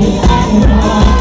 ให้อายรอ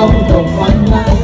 ้องตกฝันไล่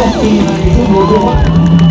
一起出国游玩